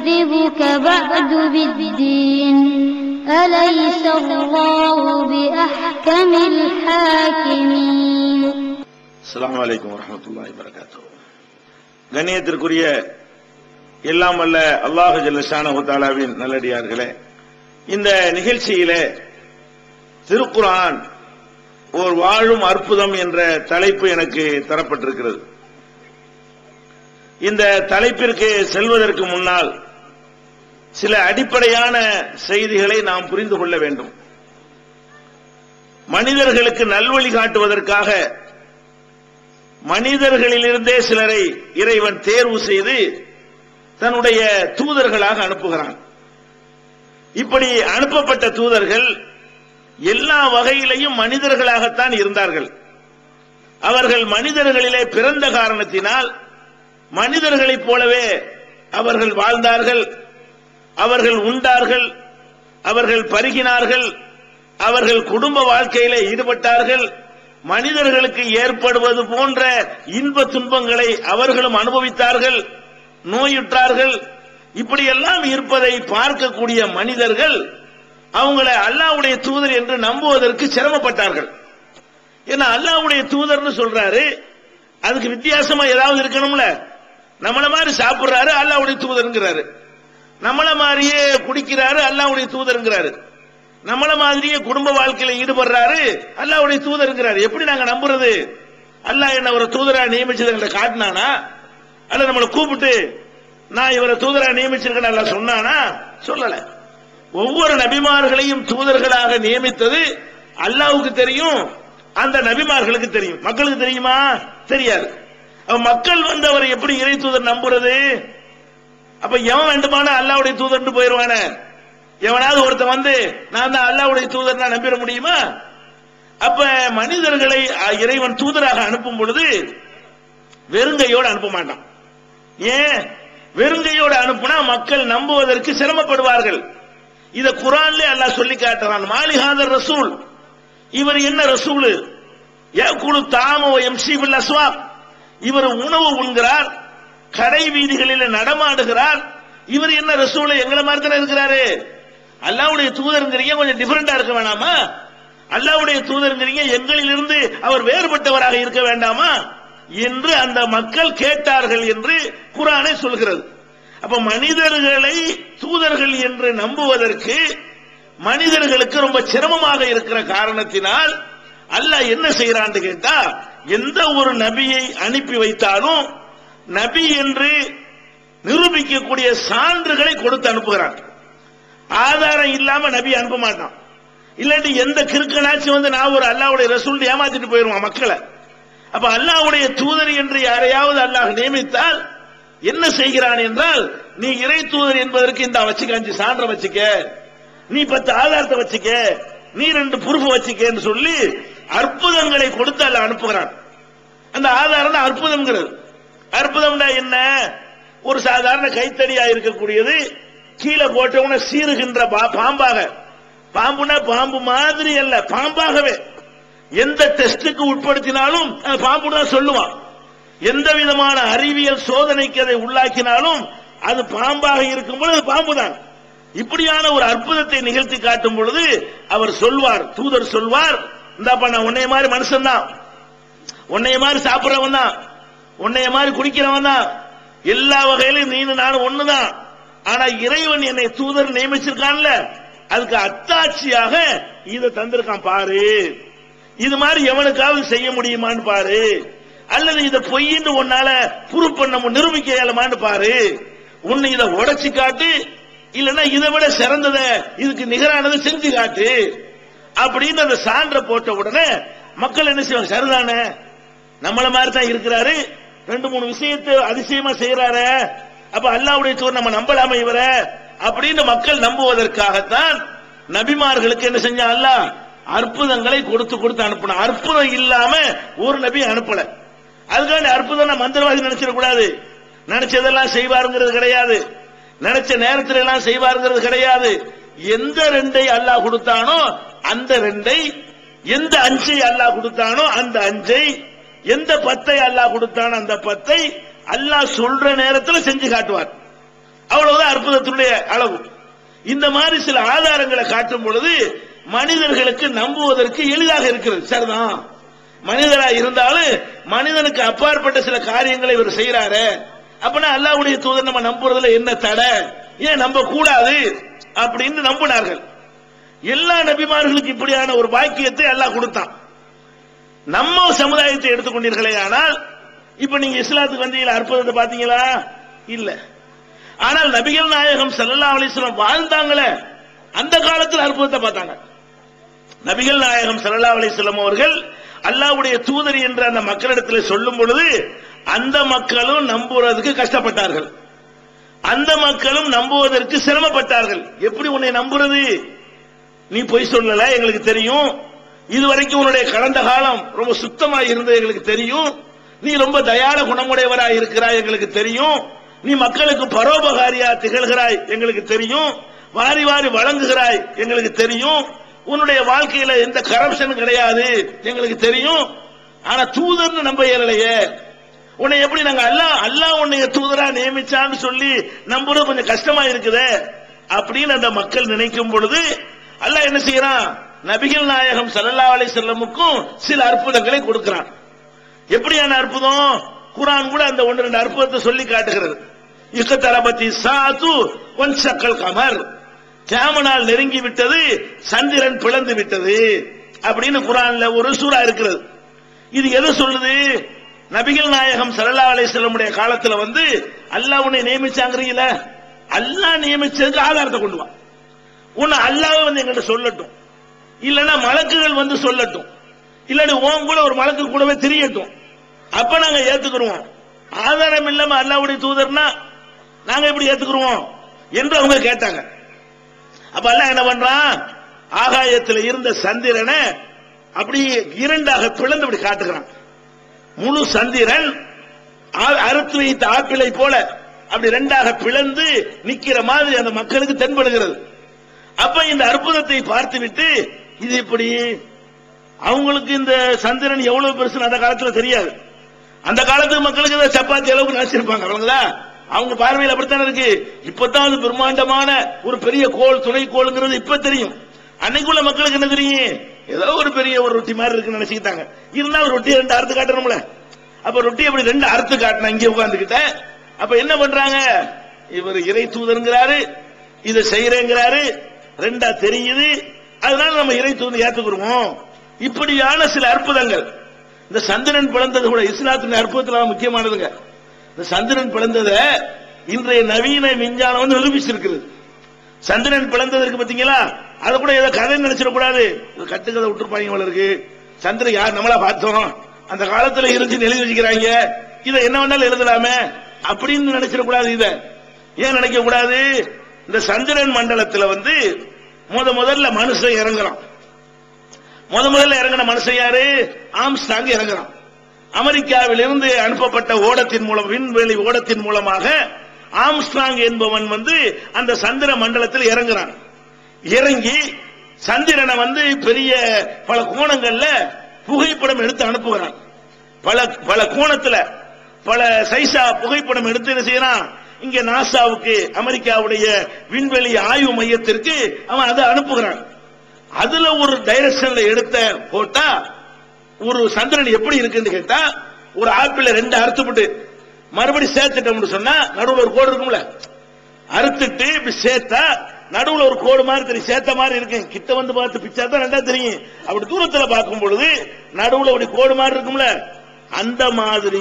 يكذبك بعد بالدين أليس الله بأحكم الحاكمين அஸ்ஸலாமு அலைக்கும் வரஹ்மத்துல்லாஹி வரகாத்துஹு கண்ணியத்திற்குரிய எல்லாம் வல்ல அல்லாஹ் ஜல்லஷானஹு தஆலாவின் நல்லடியார்களே இந்த நிகழ்ச்சியிலே திருக்குர்ஆன் ஒரு வாழும் அற்புதம் என்ற தலைப்பு எனக்கு தரப்பட்டிருக்கிறது இந்த தலைப்பிற்கு செல்வதற்கு முன்னால் சில அடிப்படையான செய்திகளை நாம் புரிந்து கொள்ள வேண்டும். மனிதர்களுக்கு நல்வழி காட்டுவதற்காக மனிதர்களிலிருந்தே சிலரை இறைவன் தேர்வு செய்து தன்னுடைய தூதர்களாக அனுப்புகிறான். இப்படி அனுப்பப்பட்ட தூதர்கள் எல்லா வகையிலையும் மனிதர்களாகத்தான் இருந்தார்கள். அவர்கள் மனிதர்களிலே பிறந்த காரணத்தினால் மனிதர்களைப் போலவே அவர்கள் வாழ்ந்தார்கள். அவர்கள் உண்டார்கள் அவர்கள் பருகினார்கள் அவர்கள் குடும்ப வாழ்க்கையில ஈடுபட்டார்கள் மனிதர்களுக்கு ஏற்படுவது போன்ற இன்ப துன்பங்களை அவர்களும் அனுபவித்தார்கள் நோயுற்றார்கள். இப்படியெல்லாம் இருப்பதை பார்க்கக்கூடிய மனிதர்கள் அவங்களை அல்லாவுடைய தூதர் என்று நம்புவதற்கு சிரமப்பட்டார்கள். ஏன்னா அல்லாவுடைய தூதர்னு சொல்றாரு அதுக்கு வித்தியாசமா ஏதாவது இருக்கணும்ல. நம்மள மாதிரி சாப்பிடுறாரு அல்லாவுடைய தூதர்ங்கிறாரு. நம்மள மாதிரியே குடிக்கிறாரு அல்லாவுடைய தூதருங்கிறாரு. நம்மள மாதிரியே குடும்ப வாழ்க்கையில ஈடுபடுறாரு அல்லாவுடைய தூதருங்கிறாரு. எப்படி நாங்க நம்புறது? அல்லாஹ் என்ன ஒரு தூதரா நியமிச்சது எங்களை காட்டினானா? அல்ல நம்மளை கூப்பிட்டு நான் இவரை தூதரா நியமிச்சிருக்கேன் அல்ல சொன்னானா? சொல்லல. ஒவ்வொரு நபிமார்களையும் தூதர்களாக நியமித்தது அல்லாவுக்கு தெரியும் அந்த நபிமார்களுக்கு தெரியும். மக்களுக்கு தெரியுமா? தெரியாது. மக்கள் வந்து அவரை எப்படி இறை தூதர் நம்புறது? அப்ப எவன் வேண்டுமானா அல்லாவுடைய தூதர்னு போயிருவானே? எவனாவது ஒருத்தன் வந்து நான் தான் அல்லாவுடைய தூதர் நான் நம்பிட முடியுமா? அப்ப மனிதர்களை இறைவன் தூதராக அனுப்பும் பொழுது வெறுங்கையோடு அனுப்ப மாட்டான். ஏன்? வெறுங்கையோடு அனுப்புனா மக்கள் நம்புவதற்கு சிரமப்படுவார்கள். இத குரான்ல அல்லாஹ் சொல்லி காட்டுறான். மாலிகாதர் ரசூல். இவர் என்ன ரசூல்? குழு தாமோ எம்சி பில் இவர் உணவு உண்கிறார். கடை வீதிகளில் நடமாடுகிறார். இவர் என்ன ரசூல் எங்களை மாதிரி தானே இருக்கிறாரு? அல்லாவுடைய தூதருங்கிறீங்க கொஞ்சம் டிஃபரெண்டா இருக்க வேணாமா? அல்லாவுடைய தூதருங்கிறீங்க எங்களிலிருந்து அவர் வேறுபட்டவராக இருக்க வேண்டாமா? என்று அந்த மக்கள் கேட்டார்கள் என்று குரானை சொல்கிறது. அப்ப மனிதர்களை தூதர்கள் என்று நம்புவதற்கு மனிதர்களுக்கு ரொம்ப சிரமமாக இருக்கிற காரணத்தினால் அல்லாஹ் என்ன செய்யறான்னு கேட்டா எந்த ஒரு நபியை அனுப்பி வைத்தாலும் நபி என்று நிரூபிக்கக்கூடிய சான்றுகளை கொடுத்து அனுப்புகிறான் ஆதாரம் இல்லாம நபி அனுப்ப மாட்டான். இல்லாட்டி எந்த கிறுக்கனாச்சும் வந்து நான் ஒரு அல்லாவுடைய ரசூல் ஏமாத்திட்டு போயிருவான் மக்களை. அப்ப அல்லாவுடைய தூதர் என்று யாரையாவது அல்லாஹ் நியமித்தால் என்ன செய்கிறான் என்றால் நீ இறை தூதர் என்பதற்கு இந்த வச்சுக்க அஞ்சு சான்ற வச்சுக்க நீ பத்து ஆதாரத்தை வச்சுக்க நீ ரெண்டு புருப்பு வச்சுக்கன்னு சொல்லி அற்புதங்களை கொடுத்து அல்ல அனுப்புகிறான். அந்த ஆதாரம் அற்புதம் அற்புதம்ங்கிறது. அற்புதம்னா என்ன? ஒரு சாதாரண கைத்தடியா இருக்கக்கூடியது கீழே போட்டவன சீறுகின்ற பாம்பாக. பாம்புனா பாம்பு மாதிரி அல்ல பாம்பாகவே. எந்த டெஸ்டுக்கு உட்படுத்தினாலும் அது பாம்பு தான் சொல்லுவான். எந்த விதமான அறிவியல் சோதனைக்கு அதை உள்ளாக்கினாலும் அது பாம்பாக இருக்கும் பொழுது பாம்பு தான் இப்படியான ஒரு அற்புதத்தை நிகழ்த்தி காட்டும் பொழுது அவர் சொல்வார் தூதர் சொல்வார் இந்தாப்பா நான் உன்னைய மாதிரி மனுஷன் தான் உன்னைய மாதிரி சாப்பிடுறவன் தான் உன்னைய மாதிரி குடிக்கிறவன் தான். எல்லா வகையிலும் நீனு நானும் ஒண்ணுதான். ஆனா இறைவன் என்னை தூதர் நியமிச்சிருக்கான்ல. அதுக்கு அத்தாட்சியாக இதை தந்திருக்கான் பாரு. இது மாதிரி எவனுக்காவது செய்ய முடியுமான்னு பாரு. அல்லது இதை பொய்ன்னு உன்னால ப்ரூவ் பண்ண நிரூபிக்க இயலுமான்னு பாரு. உன்னை இதை உடைச்சு காட்டு இல்லைன்னா இதை விட சிறந்தத இதுக்கு நிகரானதை செஞ்சு காட்டு. அப்படின்னு அந்த சான்ற போட்ட உடனே மக்கள் என்ன செய்வாங்க சரிதானே? நம்மள மாதிரி தான் இருக்கிறாரு. ரெண்டு மூணு விஷயத்தை அதிசயமா செய்யறாரு அப்ப அல்லாவுடைய தூர் நம்ம நம்பலாம இவர. அப்படின்னு மக்கள் நம்புவதற்காகத்தான் நபிமார்களுக்கு என்ன செஞ்சா அல்லாஹ் அற்புதங்களை கொடுத்து கொடுத்து அனுப்பின அற்புதம் இல்லாம ஒரு நபி அனுப்பல. அதுக்காண்டி அற்புதம் நான் மந்திரவாதி நினைச்சிடக்கூடாது. நினைச்சதெல்லாம் செய்வாருங்கிறது கிடையாது. நினைச்ச நேரத்துல எல்லாம் செய்வாருங்கிறது கிடையாது. எந்த ரெண்டை அல்லாஹ் கொடுத்தானோ அந்த ரெண்டை எந்த அஞ்சை அல்லாஹ் கொடுத்தானோ அந்த அஞ்சை எந்த பத்தை அல்லாஹ் கொடுத்தான் அந்த பத்தை அல்லாஹ் சொல்ற நேரத்தில் செஞ்சு காட்டுவார். அவ்வளவுதான் அற்புதத்தினுடைய அளவு. இந்த மாதிரி சில ஆதாரங்களை காட்டும் பொழுது மனிதர்களுக்கு நம்புவதற்கு எளிதாக இருக்கிறது. சரிதான். மனிதரா இருந்தாலும் மனிதனுக்கு அப்பாற்பட்ட சில காரியங்களை இவர் செய்யறாரு அப்பனா அல்லாவுடைய தூதர் நம்ம நம்புறதுல என்ன தடை? ஏன் நம்ப கூடாது? அப்படின்னு நம்பினார்கள். எல்லா நபிமார்களுக்கு இப்படியான ஒரு பாக்கியத்தை அல்லாஹ் கொடுத்தான். நம்ம சமுதாயத்தை எடுத்துக்கொண்டீர்களே ஆனால் இப்ப நீங்க இஸ்லாத்துக்கு வந்தீங்களா? அற்புதத்தை பாத்தீங்களா இல்ல. ஆனால் நபிகள் நாயகம் சல்லா அலிஸ்லாம் வாழ்ந்தாங்களே அந்த காலத்தில் அற்புதத்தை பார்த்தாங்க. நபிகள் நாயகம் சல்லா அலிஸ்லாம் அவர்கள் அல்லாஹ்வுடைய தூதர் என்று அந்த மக்களிடத்தில் சொல்லும் பொழுது அந்த மக்களும் நம்புவதற்கு கஷ்டப்பட்டார்கள். அந்த மக்களும் நம்புவதற்கு சிரமப்பட்டார்கள். எப்படி உன்னை நம்புறது? நீ பொய் சொல்லல எங்களுக்கு தெரியும். இதுவரைக்கும் உன்னுடைய கடந்த காலம் ரொம்ப சுத்தமாக இருந்தது எங்களுக்கு தெரியும். நீ ரொம்ப தயால குணமுடையவராய் இருக்கிறாய் எங்களுக்கு தெரியும். நீ மக்களுக்கு பரோபகாரியா திகழ்கிறாய் எங்களுக்கு தெரியும். வாரி வாரி வழங்குகிறாய் எங்களுக்கு தெரியும். உன்னுடைய வாழ்க்கையில எந்த கரப்ஷன் கிடையாது எங்களுக்கு தெரியும். ஆனா தூதர்னு நம்ப இயலையே உன்னை எப்படி நாங்க அல்லா அல்லாஹ் உன்னை தூதரா நியமிச்சான்னு சொல்லி நம்புறது கொஞ்சம் கஷ்டமா இருக்குதே அப்படின்னு அந்த மக்கள் நினைக்கும் பொழுது அல்ல என்ன செய்யறான்? நபிகள் நாயகம் ஸல்லல்லாஹு அலைஹி செல்லமுக்கும் சில அற்புதங்களை கொடுக்கிறான். எப்படியான அற்புதம்? குரான் கூட அந்த ஒன்று ரெண்டு அற்புதத்தை சொல்லி காட்டுகிறது. இக்கத்தரபத்தி சாத்து ஒன் சக்கல் கமர். கேமனால் நெருங்கி விட்டது சந்திரன் பிளந்து விட்டது அப்படின்னு குரான்ல ஒரு சூறா இருக்கிறது. இது எதை சொல்லுது? நபிகள் நாயகம் ஸல்லல்லாஹு அலை செல்லமுடைய காலத்துல வந்து அல்லாஹ் உன்னை நியமிச்சாங்கறீங்கள? அல்லாஹ் நியமிச்சதுக்கு ஆதாரத்தை கொண்டு வா. உன்னை அல்லாஹ் வந்து எங்கிட்ட சொல்லட்டும். இல்லனா மலக்குகள் வந்து சொல்லட்டும். இல்லாட்டி ஓம் கூட ஒரு மலக்கு கூடவே தெரியட்டும். அப்ப நாங்க ஏத்துக்கிறோம் ஆதாரம் இல்லாம அல்லாவுடைய தூதர்னா நாங்க எப்படி ஏத்துக்கிறோம் என்று அவங்க கேட்டாங்க. அப்ப அல்ல என்ன பண்றான்? ஆகாயத்தில் இருந்த சந்திரனை அப்படி இரண்டாக பிளந்து அப்படி காட்டுகிறான். முழு சந்திரன் அறுத்து வைத்த ஆப்பிளை போல அப்படி ரெண்டாக பிளந்து நிக்கிற மாதிரி அந்த மக்களுக்கு தென்படுகிறது. அப்ப இந்த அற்புதத்தை பார்த்துவிட்டு இது இப்படி அவங்களுக்கு இந்த சந்திரன் எவ்வளவு பெருசுன்னு அந்த காலத்துல தெரியாது. அந்த காலத்து மக்களுக்கு இந்த சப்பாத்தி அளவுக்கு நினைச்சிருப்பாங்க அவங்களா அவங்க பார்வையில் அப்படித்தானே இருக்கு? இப்பதான் அது பிரம்மாண்டமான ஒரு பெரிய கோள் துணை கோளுங்கிறது இப்ப தெரியும். அன்னைக்குள்ள மக்களுக்கு என்ன தெரியும்? ஏதோ ஒரு பெரிய ஒரு ரொட்டி மாதிரி இருக்குன்னு நினைச்சுக்கிட்டாங்க. ஒரு ரொட்டி ரெண்டு அறுத்து காட்டணும்ல. அப்ப ரொட்டி அப்படி ரெண்டு அறுத்து காட்டினா இங்கே உட்காந்துக்கிட்ட அப்ப என்ன பண்றாங்க? இவர் இறை தூதருங்கிறாரு இதை செய்யறேங்கிறாரு. ரெண்டா தெரியுது. அதனால நம்ம இறை தூதர் ஏத்துக்கிறோம் இப்படியான சில அற்புதங்கள். இந்த சந்திரன் பிளந்தது கூட இஸ்லாத்தின் அற்புதத்துல முக்கியமானதுங்க. இந்த சந்திரன் பிளந்தத இன்றைய நவீன விஞ்ஞானம் வந்து நிரூபிச்சிருக்கிறது. சந்திரன் பிளந்ததற்கு பாத்தீங்களா? அதை கூட ஏதோ கதை நினைச்சிடக்கூடாது. இது கட்டுக்கதை விட்டுருப்பாங்க போல இருக்கு. சந்திரன் யார்? நம்மளா பார்த்தோம். அந்த காலத்துல இருந்து எழுதி வச்சுக்கிறாங்க. இதை என்ன வேணாலும் எழுதலாமே. அப்படின்னு நினைச்சிடக்கூடாது இத. ஏன் நினைக்க கூடாது இந்த சந்திரன் மண்டலத்துல வந்து முத முதல்ல மனுஷன் இறங்குறான். முத முதல்ல இறங்கின மனுஷன் யாரு? ஆம்ஸ்டாங் இறங்குறான். அமெரிக்காவில் இருந்து அனுப்பப்பட்ட ஓடத்தின் மூலம் விண்வெளி ஓடத்தின் மூலமாக ஆம்ஸ்டாங் என்பவன் வந்து அந்த சந்திர மண்டலத்தில் இறங்குறான். இறங்கி சந்திரனை வந்து பெரிய பல கோணங்கள்ல புகைப்படம் எடுத்து அனுப்புகிறான். பல பல கோணத்துல பல சைஸா புகைப்படம் எடுத்து என்ன செய்யறான்? இங்க நாசாவுக்கு அமெரிக்காவுடைய விண்வெளி ஆய்வு மையத்திற்கு அவன் அதை அனுப்புகிறான். அதுல ஒரு டைரக்ஷன்ல எடுத்த போட்டா ஒரு சந்திரன் எப்படி இருக்குன்னு கேட்டா ஒரு ஆப்பிள் ரெண்டு அறுத்துப்பட்டு மறுபடி சேர்த்துட்டோம்னு சொன்னா நடுவுல ஒரு கோடு இருக்கும்ல. அறுத்துட்டு இப்படி சேர்த்தா நடுவுல ஒரு கோடு மாதிரி தெரியும் சேர்த்த மாதிரி இருக்கு. கிட்ட வந்து பார்த்து பிச்சா தான் ரெண்டா தெரியும். அப்படி தூரத்துல பார்க்கும் பொழுது நடுவுல ஒரு கோடு மாதிரி இருக்கும்ல. அந்த மாதிரி